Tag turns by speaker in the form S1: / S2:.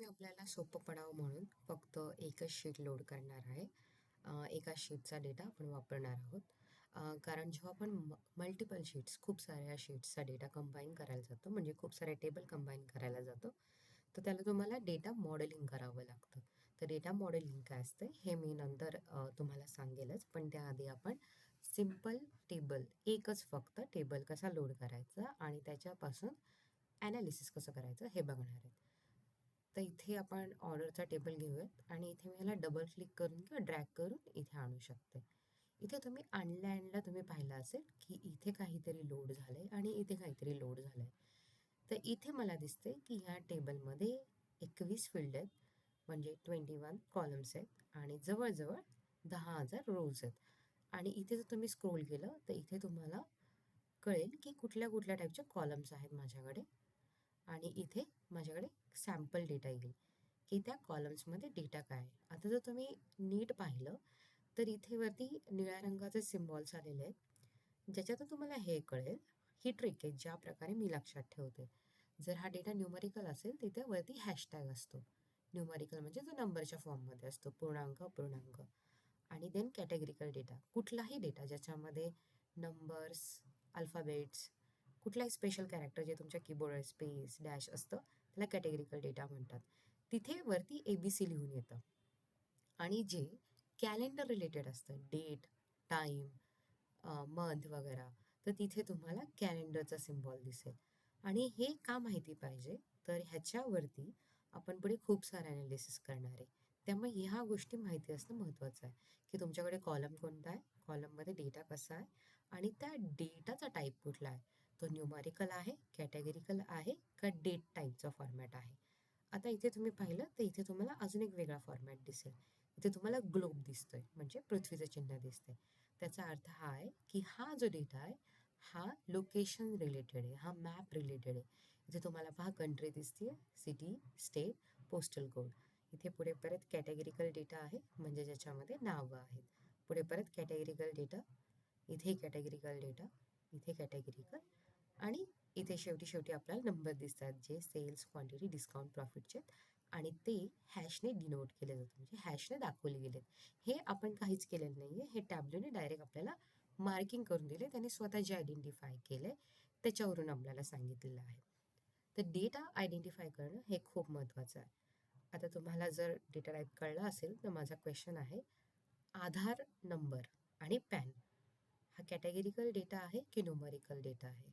S1: मी आपल्याला सोपं पडावं म्हणून फक्त एकच शीट लोड करणार आहे. एका शीटचा डेटा आपण वापरणार आहोत. कारण जेव्हा आपण म मल्टिपल शीट्स खूप साऱ्या शीट्सचा डेटा कंबाईन करायला जातो म्हणजे खूप सारे टेबल कंबाईन करायला जातो तर त्याला तुम्हाला डेटा मॉडेलिंग करावं लागतं. तर डेटा मॉडेलिंग काय असतं हे मी नंतर तुम्हाला सांगेलच पण त्याआधी आपण सिंपल टेबल एकच फक्त टेबल कसा लोड करायचा आणि त्याच्यापासून ॲनालिसिस कसं करायचं हे बघणार आहेत. तर इथे आपण ऑर्डरचा टेबल घेऊयात आणि इथे मी ह्याला डबल क्लिक करून किंवा ड्रॅग करून इथे आणू शकते. इथे तुम्ही आणल्या आणल्या तुम्ही पाहिलं असेल की इथे काहीतरी लोड झालंय आणि इथे काहीतरी लोड झालंय. तर इथे मला दिसते की ह्या टेबलमध्ये एकवीस फील्ड आहेत म्हणजे ट्वेंटी वन कॉलम्स आहेत आणि जवळजवळ दहा हजार रोज आहेत. आणि इथे जर तुम्ही स्क्रोल केलं तर इथे तुम्हाला कळेल की कुठल्या कुठल्या टाईपच्या कॉलम्स आहेत माझ्याकडे. आणि इथे माझ्याकडे सॅम्पल डेटा येईल. की त्या कॉलम्समध्ये डेटा काय आहे? आता जर तुम्ही नीट पाहिलं तर इथे वरती निळ्या रंगाचे सिम्बॉल्स आलेले आहेत. ज्याच्यातून तुम्हाला हे कळेल ही ट्रिक आहे ज्या प्रकारे मी लक्षात ठेवते. जर हा डेटा न्यूमरिकल असेल तिथे वरती हॅशटॅग असतो. न्यूमरिकल म्हणजे जो नंबरच्या फॉर्ममध्ये असतो पूर्णांक अपूर्णांक. आणि देन कॅटेगरिकल डेटा कुठलाही डेटा ज्याच्यामध्ये नंबर्स अल्फाबेट्स कुठलाही स्पेशल कॅरेक्टर जे तुमच्या कीबोर्डवर स्पेस डॅश असतं त्याला कॅटेगरिकल डेटा म्हणतात. तिथे वरती ए बी सी लिहून येतं. आणि जे कॅलेंडर रिलेटेड असतं डेट टाईम मंथ वगैरे तर तिथे तुम्हाला कॅलेंडरचा सिम्बॉल दिसेल. आणि हे का माहिती पाहिजे? तर ह्याच्यावरती आपण पुढे खूप सारे ॲनालिसिस करणार आहे. त्यामुळे ह्या गोष्टी माहिती असणं महत्त्वाचं आहे. की तुमच्याकडे कॉलम कोणता आहे? कॉलममध्ये डेटा कसा आहे? आणि त्या डेटाचा टाईप कुठला आहे? तो न्यूमरिकल आहे कॅटेगरिकल आहे का डेट टाईपचा फॉर्मॅट आहे. आता इथे तुम्ही पाहिलं तर इथे तुम्हाला अजून एक वेगळा फॉर्मॅट दिसेल. इथे तुम्हाला ग्लोब दिसतोय म्हणजे पृथ्वीचं चिन्ह दिसतंय. त्याचा अर्थ हा आहे की हा जो डेटा आहे हा लोकेशन रिलेटेड आहे हा मॅप रिलेटेड आहे. इथे तुम्हाला पहा कंट्री दिसते सिटी स्टेट पोस्टल कोड इथे पुढे परत कॅटेगरिकल डेटा आहे म्हणजे ज्याच्यामध्ये नावं आहेत. पुढे परत कॅटेगरिकल डेटा इथे कॅटेगरिकल डेटा इथे कॅटेगरिकल आणि इथे शेवटी शेवटी आपल्याला नंबर दिसतात जे सेल्स क्वांटिटी डिस्काउंट प्रॉफिटचे आहेत आणि ते हॅशने डिनोट केले जातं म्हणजे हॅशने दाखवले गेलेत. हे आपण काहीच केलेलं नाही आहे हे टॅब्लोने डायरेक्ट आपल्याला मार्किंग करून दिले. त्याने स्वतः जे आयडेंटिफाय केले. त्याच्यावरून आपल्याला सांगितलेलं आहे. तर डेटा आयडेंटिफाय करणं हे खूप महत्त्वाचं आहे. आता तुम्हाला जर डेटा टाईप कळला असेल तर माझा क्वेश्चन आहे आधार नंबर आणि पॅन हा कॅटेगरिकल डेटा आहे की न्युमरिकल डेटा आहे?